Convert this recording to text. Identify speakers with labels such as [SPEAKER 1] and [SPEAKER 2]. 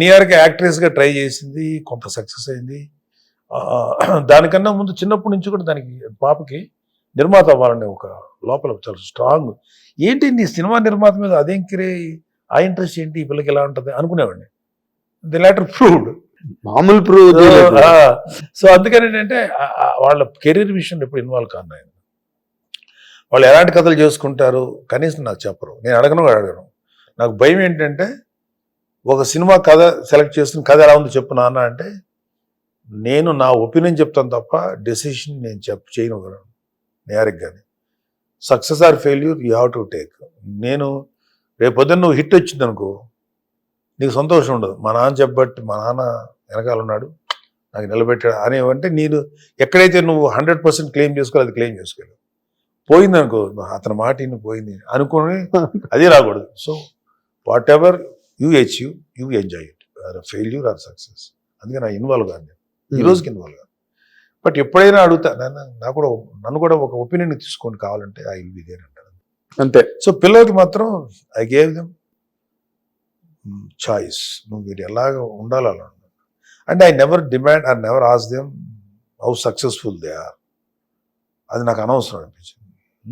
[SPEAKER 1] నియర్కి యాక్ట్రెస్గా try చేసింది కొంత success అయింది. దానికన్నా ముందు చిన్నప్పటి నుంచి కూడా దానికి పాపకి నిర్మాత అవ్వాలనే ఒక లోపల చాలా స్ట్రాంగ్ ఏంటి నీ సినిమా నిర్మాత మీద అదేం కిరే ఆ ఇంట్రెస్ట్ ఏంటి ఈ పిల్లకి ఎలా ఉంటుంది అనుకునేవాడిని. ది లెటర్ ప్రూవ్డ్
[SPEAKER 2] మామూలు ప్రూవ్
[SPEAKER 1] సో అందుకని ఏంటంటే వాళ్ళ కెరీర్ విషయంలో ఎప్పుడు ఇన్వాల్వ్ కాను నేను వాళ్ళు ఎలాంటి కథలు చేసుకుంటారు కనీసం నాకు చెప్పరు. నేను అడగను అడగను. నాకు భయం ఏంటంటే ఒక సినిమా కథ సెలెక్ట్ చేసుకుని కథ ఎలా ఉందో చెప్పు నాన్న అంటే నేను నా ఒపీనియన్ చెప్తాను తప్ప డెసిషన్ నేను చెప్ చేయను నేరికి కానీ success or failure you have to take. నేను రేపొద్దున నువ్వు హిట్ వచ్చింది అనుకో నీకు సంతోషం ఉండదు. మా నాన్న చెప్పబట్టి మా నాన్న వెనకాల ఉన్నాడు నాకు నిలబెట్టాడు అనేవంటే నేను ఎక్కడైతే నువ్వు హండ్రెడ్ పర్సెంట్ క్లెయిమ్ చేసుకోవాలి అది క్లెయిమ్ చేసుకోలేవు పోయింది అనుకో అతని మాట ఇన్ని పోయింది అనుకుని అది రాకూడదు. So whatever you achieve you enjoy it or failure or success. అందుకే నా ఇన్వాల్వ్ కాదు నేను. ఈ రోజుకి ఇన్వాల్వ్ కాదు. బట్ ఎప్పుడైనా అడుగుతా నన్ను నాకు కూడా నన్ను కూడా ఒక ఒపీనియన్ తీసుకోండి కావాలంటే ఐ విల్ బి దేర్ అంటారు.
[SPEAKER 2] అంతే.
[SPEAKER 1] సో పిల్లలకి మాత్రం ఐ గేవ్ దెమ్ చాయిస్. నువ్వు వీడు ఎలాగ ఉండాలి అలా and I never demand I never ask them how successful they are. అది నాకు అనవసరం అనిపించింది.